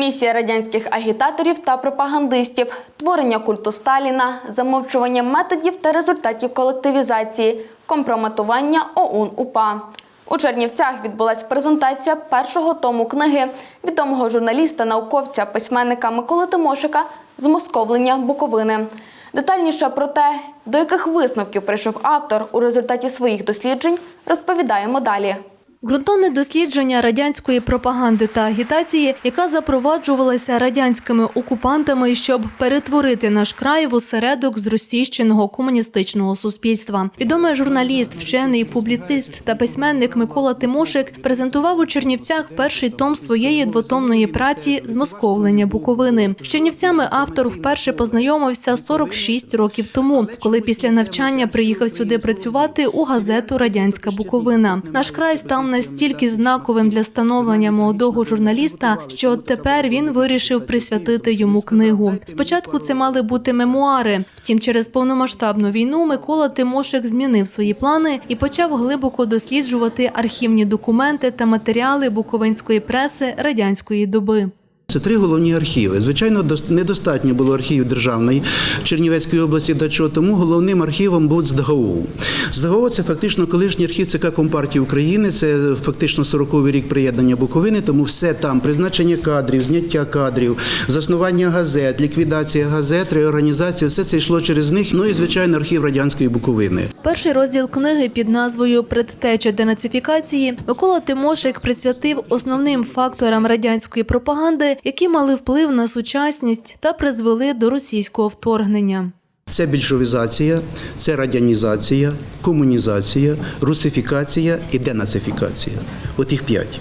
Місія радянських агітаторів та пропагандистів, творення культу Сталіна, замовчування методів та результатів колективізації, компрометування ОУН УПА. У Чернівцях відбулася презентація першого тому книги відомого журналіста, науковця, письменника Миколи Тимошика Змосковлення Буковини. Детальніше про те, до яких висновків прийшов автор у результаті своїх досліджень, розповідаємо далі. Ґрунтовне дослідження радянської пропаганди та агітації, яка запроваджувалася радянськими окупантами, щоб перетворити наш край в осередок зросійщеного комуністичного суспільства. Відомий журналіст, вчений, публіцист та письменник Микола Тимошик презентував у Чернівцях перший том своєї двотомної праці Змосковлення Буковини. З Чернівцями автор вперше познайомився 46 років тому, коли після навчання приїхав сюди працювати у газету Радянська Буковина. Наш край став настільки знаковим для становлення молодого журналіста, що тепер він вирішив присвятити йому книгу. Спочатку це мали бути мемуари. Втім, через повномасштабну війну Микола Тимошик змінив свої плани і почав глибоко досліджувати архівні документи та матеріали буковинської преси радянської доби. Це три головні архіви. Звичайно, дос- недостатньо було архівів державної Чернівецької області, до чого тому головним архівом був ЗДГУ. ЗДГУ – це фактично колишній архів ЦК Компартії України. Це фактично 40-й рік приєднання Буковини. Тому все там призначення кадрів, зняття кадрів, заснування газет, ліквідація газет, реорганізація все це йшло через них. Ну і звичайно, архів радянської Буковини. Перший розділ книги під назвою Предтеча денацифікації Микола Тимошик присвятив основним факторам радянської пропаганди, які мали вплив на сучасність та призвели до російського вторгнення. Це більшовізація, це радянізація, комунізація, русифікація і денацифікація. От їх п'ять.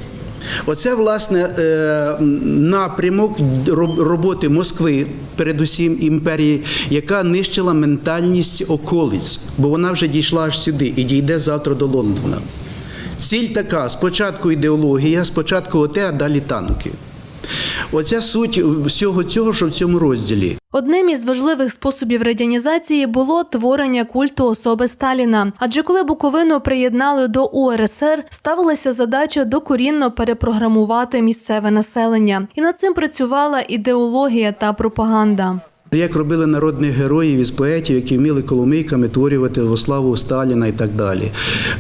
Оце власне е, напрямок роб- роботи Москви, передусім імперії, яка нищила ментальність околиць, бо вона вже дійшла аж сюди і дійде завтра до Лондона. Ціль така: спочатку ідеологія, спочатку оте, а далі танки. Оця суть всього цього, що в цьому розділі. Одним із важливих способів радянізації було творення культу особи Сталіна. Адже коли Буковину приєднали до УРСР, ставилася задача докорінно перепрограмувати місцеве населення, і над цим працювала ідеологія та пропаганда. Як робили народних героїв із поетів, які вміли коломийками творювати во славу Сталіна і так далі.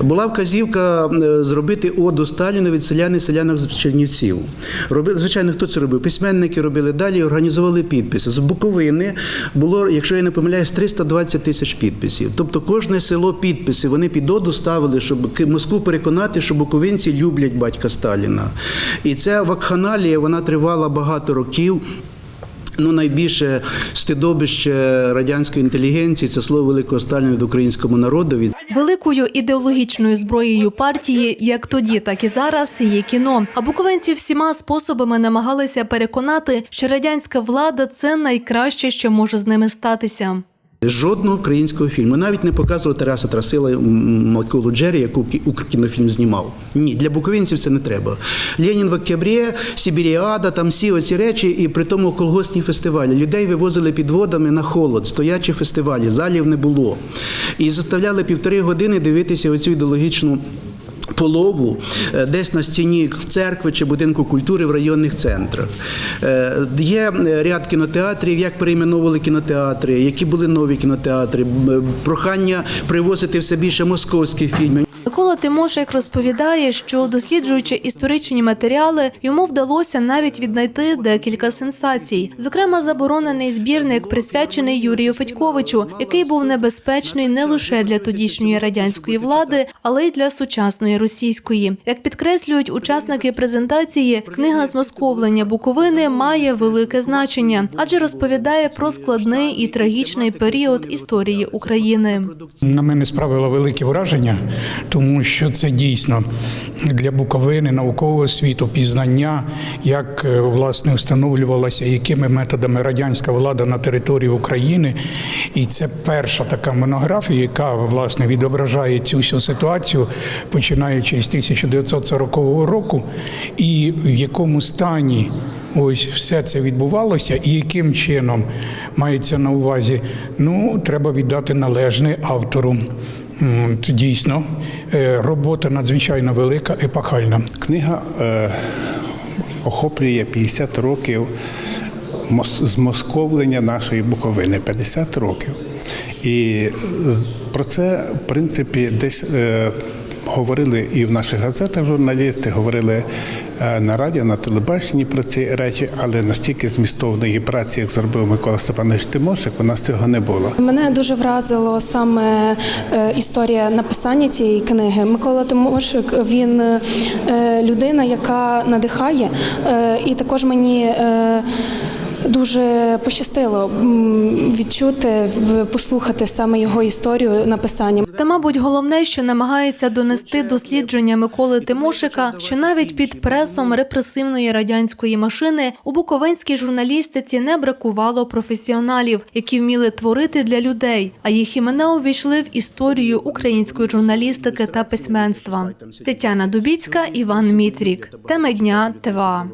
Була вказівка е, зробити оду Сталіну від селян і селянок з Чернівців. Робили, звичайно, хто це робив? Письменники робили далі, організували підписи. З Буковини було, якщо я не помиляюсь, 320 тисяч підписів. Тобто кожне село підписи вони під оду ставили, щоб Москву переконати, що буковинці люблять батька Сталіна. І ця вакханалія вона тривала багато років. Ну, найбільше стидобище радянської інтелігенції це слово великого Сталіна від українському народові. Великою ідеологічною зброєю партії, як тоді, так і зараз, є кіно. А буковинці всіма способами намагалися переконати, що радянська влада це найкраще, що може з ними статися. Жодного українського фільму. Навіть не показували Тараса Трасила Макулу Джері, яку кі- Укркінофільм знімав. Ні, для буковинців це не треба. Ленін в октябрі, Сибіріада, там всі оці речі, і при тому колгоспні фестивалі. Людей вивозили підводами на холод, стоячі фестивалі, залів не було. І заставляли півтори години дивитися оцю ідеологічну. Полову е, десь на стіні церкви чи будинку культури в районних центрах. Е, Є е, ряд кінотеатрів, як перейменовували кінотеатри, які були нові кінотеатри, прохання привозити все більше московських фільмів. Микола Тимошик розповідає, що досліджуючи історичні матеріали, йому вдалося навіть віднайти декілька сенсацій. Зокрема, заборонений збірник, присвячений Юрію Федьковичу, який був небезпечний не лише для тодішньої радянської влади, але й для сучасної російської. Як підкреслюють учасники презентації, книга змосковлення Буковини має велике значення, адже розповідає про складний і трагічний період історії України. На мене справило велике враження, тому що це дійсно для Буковини наукового світу пізнання, як е, власне встановлювалася, якими методами радянська влада на території України. І це перша така монографія, яка власне відображає цю всю ситуацію, починаючи з 1940 року, і в якому стані. Ось все це відбувалося, і яким чином мається на увазі. Ну, треба віддати належне автору. Дійсно, е, робота надзвичайно велика, епохальна. Книга е, охоплює 50 років змосковлення нашої Буковини 50 років. І про це, в принципі, десь е, говорили і в наших газетах журналісти, говорили е, на радіо, на телебаченні про ці речі, але настільки змістовної праці, як зробив Микола Степанович Тимошик, у нас цього не було. Мене дуже вразило саме е, історія написання цієї книги. Микола Тимошик він е, людина, яка надихає, і також мені. Дуже пощастило відчути, послухати саме його історію написання. Та, мабуть, головне, що намагається донести дослідження Миколи Тимошика, що навіть під пресом репресивної радянської машини у буковинській журналістиці не бракувало професіоналів, які вміли творити для людей, а їх імена увійшли в історію української журналістики та письменства. Тетяна Дубіцька, Іван Мітрік. Теми дня ТВА.